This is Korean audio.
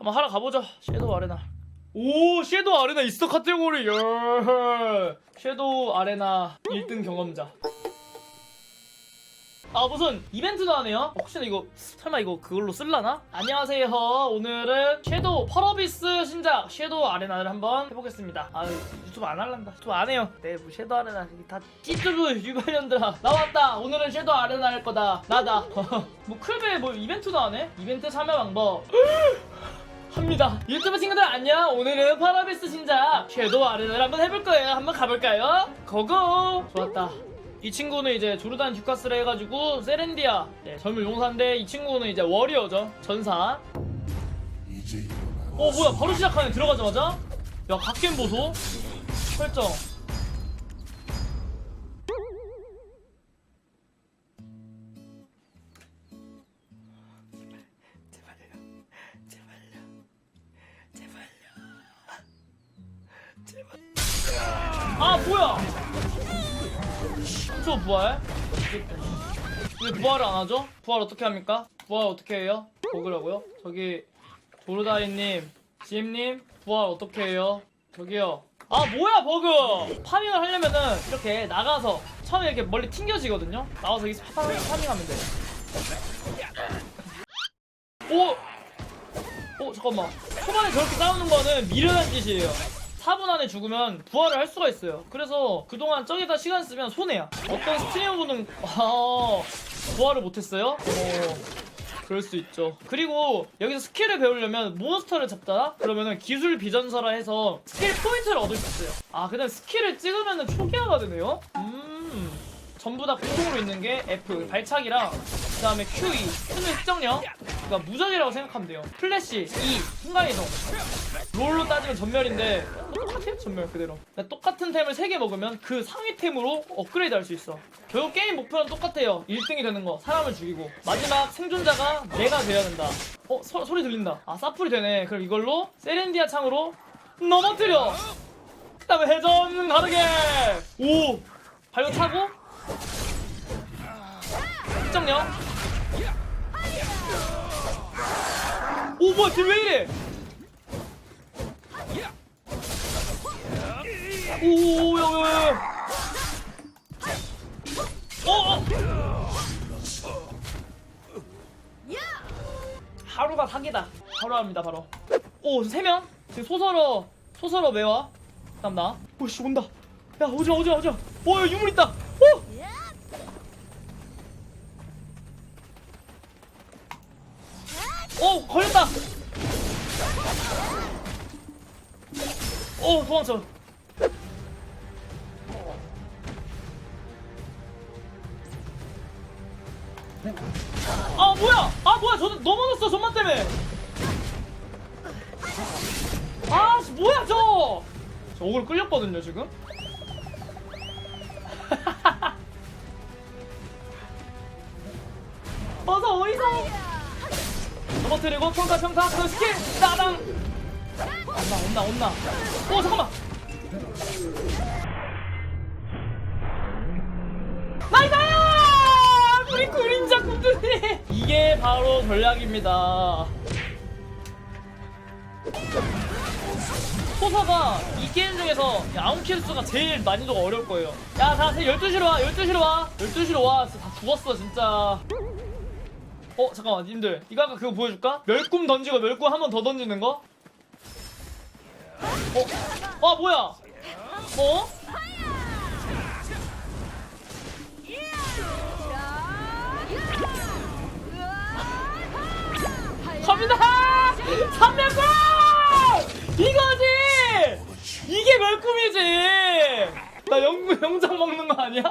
한번 하러 가보자. 섀도우 아레나. 오, 섀도우 아레나 있어 카테고리. 열. 섀도우 아레나 1등 경험자. 아 무슨 이벤트도 하네요? 혹시나 이거 설마 이거 그걸로 쓸라나? 안녕하세요 오늘은 섀도우 펄어비스 신작 섀도우 아레나를 한번 해보겠습니다 아 유튜브 안 할란다 유튜브 안 해요 네뭐 섀도우 아레나 다 찌뚜브 유발년들아 나왔다 오늘은 섀도우 아레나 할 거다 나다 뭐 클베 뭐 이벤트도 하네? 이벤트 참여 방법 합니다. 유튜브 친구들 안녕. 오늘은 파라비스 신작 섀도우 아레나를 한번 해볼 거예요. 한번 가볼까요? 고고. 좋았다. 이 친구는 이제 조르단 듀카스를 해가지고 세렌디아 네, 젊은 용사인데 이 친구는 이제 워리어죠 전사. 어 뭐야 바로 시작하네 들어가자마자. 야 갓겜 보소. 설정. 아 뭐야? 저 부활? 왜 부활을 안 하죠? 부활 어떻게 합니까? 부활 어떻게 해요? 먹으라고요? 저기 도르다이님, 지엠님 부활 어떻게 해요? 저기요. 아 뭐야 버그! 파밍을 하려면은 이렇게 나가서 처음에 이렇게 멀리 튕겨지거든요. 나와서 여기서 파, 파, 파밍하면 돼. 오! 어 잠깐만 초반에 저렇게 싸우는 거는 미련한 짓이에요 4분 안에 죽으면 부활을 할 수가 있어요. 그래서 그동안 저기다 시간 쓰면 손해야. 어떤 스트리머분은 아, 부활을 못했어요? 어 그럴 수 있죠. 그리고 여기서 스킬을 배우려면 몬스터를 잡다. 그러면은 기술 비전서라 해서 스킬 포인트를 얻을 수 있어요. 아 그 다음 스킬을 찍으면은 초기화가 되네요? 음 전부 다 공통으로 있는 게 F 발차기랑 그 다음에 QE 스는 특정력 그러니까 무적이라고 생각하면 돼요. 플래시 E 순간이동. 롤로 따지면 전멸인데 똑같아요 전멸 그대로. 그러니까 똑같은 템을 3개 먹으면 그 상위 템으로 업그레이드 할 수 있어. 결국 게임 목표는 똑같아요. 1등이 되는 거. 사람을 죽이고. 마지막 생존자가 내가 돼야 된다. 어 소, 소리 들린다. 아 사풀이 되네. 그럼 이걸로 세렌디아 창으로 넘어뜨려. 그 다음에 회전 가르게 오! 발로 차고 특정력 오 뭐야 쟤 왜 이래 오야야야. 어, 어. 하루가 사기다. 바로 합니다 바로. 오세명? 지금 소설어 소설어 매와 그다음 나. 오씨 온다. 야 오지마 오지마 오지마. 오 유물 있다 오오 걸렸다. 오 도망쳐. 아 뭐야? 아 뭐야? 저 넘어졌어 전만 때문에. 아씨 뭐야 저? 저 오글 끌렸거든요 지금? 어서 어디서 넘어뜨리고 평타 평타 그 스킬. 따당. 온나 온나 온나. 오 잠깐만. 나이다 우리 그림자 군들이 이게 바로 전략입니다. 소서가 이 게임 중에서 아웃킬 수가 제일 난이도가 어려울 거예요. 야다 12시로 와 12시로 와. 12시로 와. 진짜 다 죽었어 진짜 어 잠깐만 님들 이거 아까 그거 보여줄까? 멸꿈 던지고 멸꿈 한 번 더 던지는 거? 어? 아 뭐야? 어? 갑니다! 300번! 이거지! 이게 멸꿈이지! 나 영, 영장 먹는 거 아니야?